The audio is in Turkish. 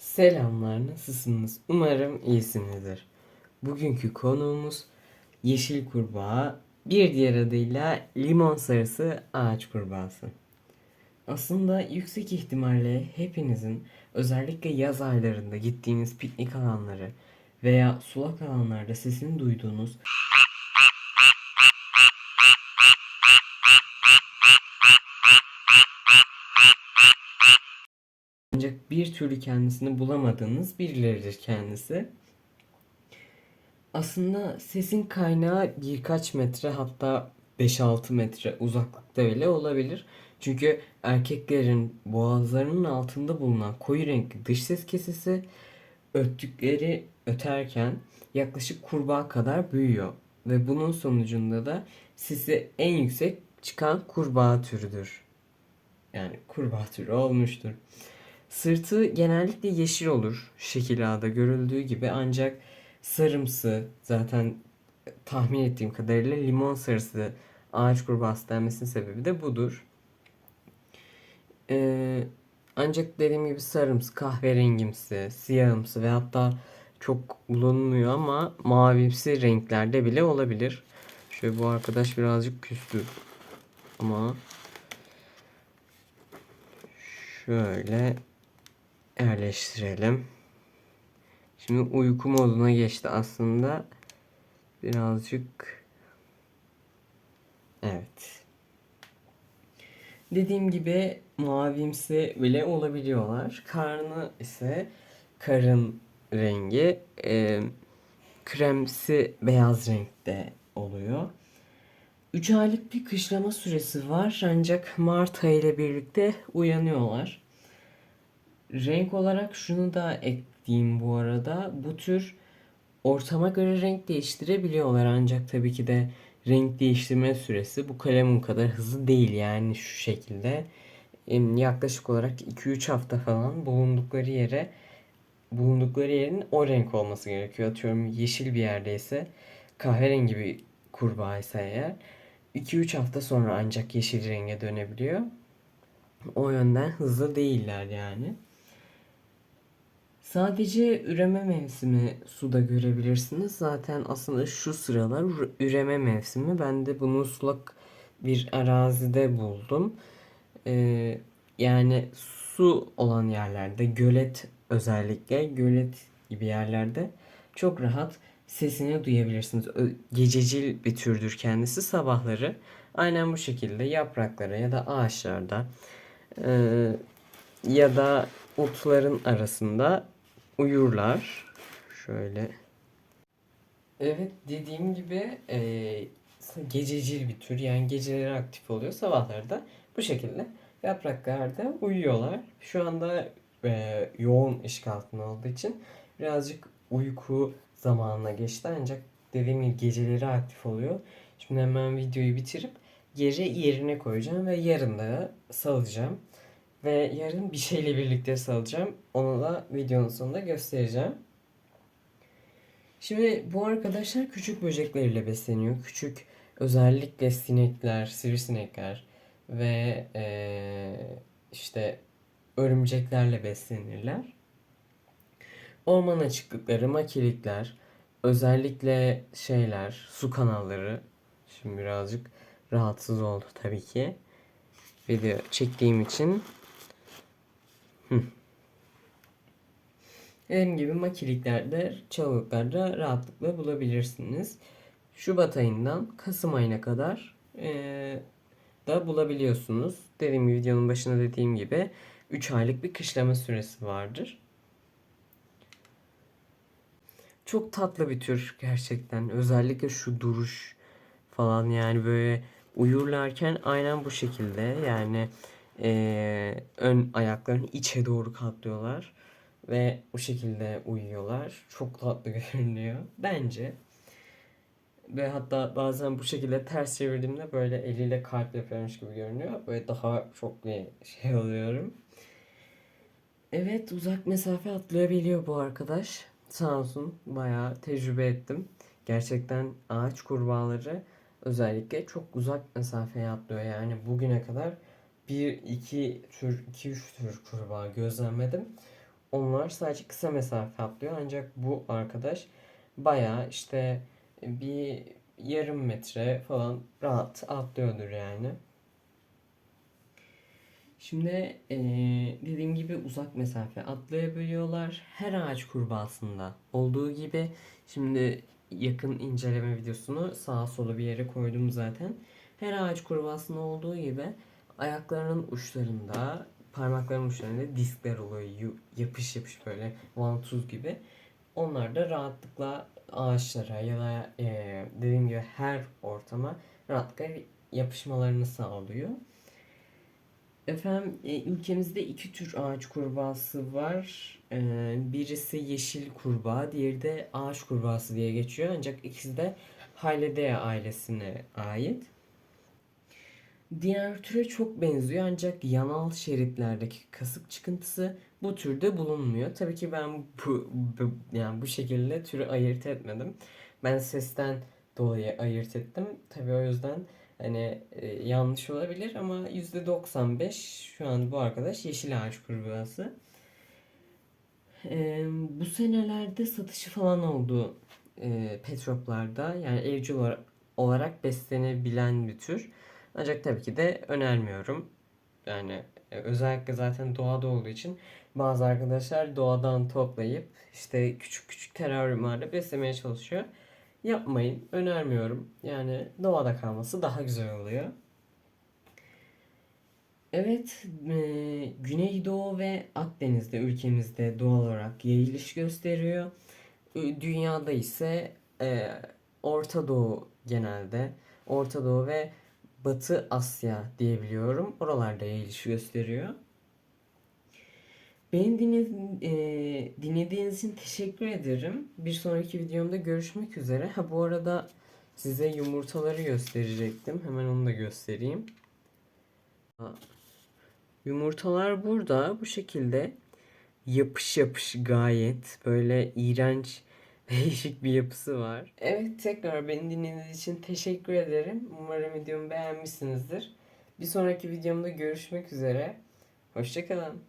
Selamlar, nasılsınız? Umarım iyisinizdir. Bugünkü konuğumuz yeşil kurbağa, bir diğer adıyla limon sarısı ağaç kurbağası. Aslında yüksek ihtimalle hepinizin özellikle yaz aylarında gittiğiniz piknik alanları veya sulak alanlarda sesini duyduğunuz ancak bir türlü kendisini bulamadığınız birileridir kendisi. Aslında sesin kaynağı birkaç metre hatta 5-6 metre uzaklıkta bile olabilir. Çünkü erkeklerin boğazlarının altında bulunan koyu renkli dış ses kesesi öttükleri öterken yaklaşık kurbağa kadar büyüyor. Ve bunun sonucunda da sesi en yüksek çıkan kurbağa türüdür. Yani kurbağa türü olmuştur. Sırtı genellikle yeşil olur şekil A'da görüldüğü gibi ancak sarımsı zaten tahmin ettiğim kadarıyla limon sarısı ağaç kurbağası denmesinin sebebi de budur. Ee, ancak dediğim gibi sarımsı, kahverengimsi, siyahımsı ve hatta çok bulunmuyor ama mavimsi renklerde bile olabilir. Şöyle bu arkadaş birazcık küstü. Ama şöyle yerleştirelim. Şimdi uyku moduna geçti aslında. Birazcık Evet. Dediğim gibi mavimsi bile olabiliyorlar. Karnı ise karın rengi e, kremsi beyaz renkte oluyor. 3 aylık bir kışlama süresi var ancak Mart ayı ile birlikte uyanıyorlar. Renk olarak şunu da ekleyeyim bu arada. Bu tür ortama göre renk değiştirebiliyorlar ancak tabii ki de renk değiştirme süresi bu kalemun kadar hızlı değil yani şu şekilde. Yaklaşık olarak 2-3 hafta falan bulundukları yere bulundukları yerin o renk olması gerekiyor. Atıyorum yeşil bir yerdeyse kahverengi bir kurbağa ise eğer 2-3 hafta sonra ancak yeşil renge dönebiliyor. O yönden hızlı değiller yani. Sadece üreme mevsimi suda görebilirsiniz. Zaten aslında şu sıralar ür- üreme mevsimi. Ben de bunu sulak bir arazide buldum. Ee, yani su olan yerlerde, gölet özellikle gölet gibi yerlerde çok rahat sesini duyabilirsiniz. Gececil bir türdür kendisi sabahları. Aynen bu şekilde yapraklara ya da ağaçlarda ee, ya da otların arasında uyurlar. Şöyle. Evet dediğim gibi eee, gececil bir tür yani geceleri aktif oluyor sabahları da bu şekilde yapraklarda uyuyorlar. Şu anda eee, yoğun ışık altında olduğu için birazcık uyku zamanına geçti ancak dediğim gibi geceleri aktif oluyor. Şimdi hemen videoyu bitirip geri yerine koyacağım ve yarın da salacağım. Ve yarın bir şeyle birlikte salacağım. Onu da videonun sonunda göstereceğim. Şimdi bu arkadaşlar küçük böcekleriyle besleniyor. Küçük özellikle sinekler, sivrisinekler ve eee, işte örümceklerle beslenirler. Ormana çıktıkları makilikler, özellikle şeyler, su kanalları. Şimdi birazcık rahatsız oldu tabii ki. Video çektiğim için Dediğim gibi makiliklerde, çalılıklarda rahatlıkla bulabilirsiniz. Şubat ayından Kasım ayına kadar eee, da bulabiliyorsunuz. Dediğim gibi videonun başında dediğim gibi 3 aylık bir kışlama süresi vardır. Çok tatlı bir tür gerçekten. Özellikle şu duruş falan yani böyle uyurlarken aynen bu şekilde yani eee, ön ayaklarını içe doğru katlıyorlar ve bu şekilde uyuyorlar. Çok tatlı görünüyor bence. Ve hatta bazen bu şekilde ters çevirdiğimde böyle eliyle kalp yapıyormuş gibi görünüyor. Böyle daha çok bir şey oluyorum. Evet uzak mesafe atlayabiliyor bu arkadaş. Sağ olsun bayağı tecrübe ettim. Gerçekten ağaç kurbağaları özellikle çok uzak mesafeye atlıyor. Yani bugüne kadar bir iki tür, iki üç tür kurbağa gözlemledim. onlar sadece kısa mesafe atlıyor. Ancak bu arkadaş bayağı işte bir yarım metre falan rahat atlıyordur yani. Şimdi eee, dediğim gibi uzak mesafe atlayabiliyorlar. Her ağaç kurbağasında olduğu gibi şimdi yakın inceleme videosunu sağa sola bir yere koydum zaten. Her ağaç kurbağasında olduğu gibi ayaklarının uçlarında, parmaklarının uçlarında diskler oluyor. Yapış yapış böyle vantuz gibi. Onlar da rahatlıkla ağaçlara ya da eee, dediğim gibi her ortama rahatlıkla yapışmalarını sağlıyor. Efendim e, ülkemizde iki tür ağaç kurbağası var. E, birisi yeşil kurbağa, diğeri de ağaç kurbağası diye geçiyor. Ancak ikisi de Hylidaea ailesine ait. Diğer türe çok benziyor ancak yanal şeritlerdeki kasık çıkıntısı bu türde bulunmuyor. Tabii ki ben bu, bu yani bu şekilde türü ayırt etmedim. Ben sesten dolayı ayırt ettim. Tabii o yüzden hani e, yanlış olabilir ama %95 şu an bu arkadaş yeşil ağaç kurbağası. E, bu senelerde satışı falan oldu e, petroplarda. Yani evcil olarak beslenebilen bir tür. Ancak tabii ki de önermiyorum. Yani e, özellikle zaten doğada olduğu için bazı arkadaşlar doğadan toplayıp işte küçük küçük teraryumlarla beslemeye çalışıyor. Yapmayın, önermiyorum. Yani doğada kalması daha güzel oluyor. Evet, e, Güneydoğu ve Akdeniz'de ülkemizde doğal olarak yayılış gösteriyor. Dünyada ise e, Orta Doğu genelde, Orta Doğu ve Batı Asya diyebiliyorum. Oralarda yayılış gösteriyor. Beni dinledi- e, dinlediğiniz için teşekkür ederim. Bir sonraki videomda görüşmek üzere. Ha bu arada size yumurtaları gösterecektim. Hemen onu da göstereyim. Yumurtalar burada bu şekilde yapış yapış gayet böyle iğrenç değişik bir yapısı var. Evet tekrar beni dinlediğiniz için teşekkür ederim. Umarım videomu beğenmişsinizdir. Bir sonraki videomda görüşmek üzere. Hoşçakalın.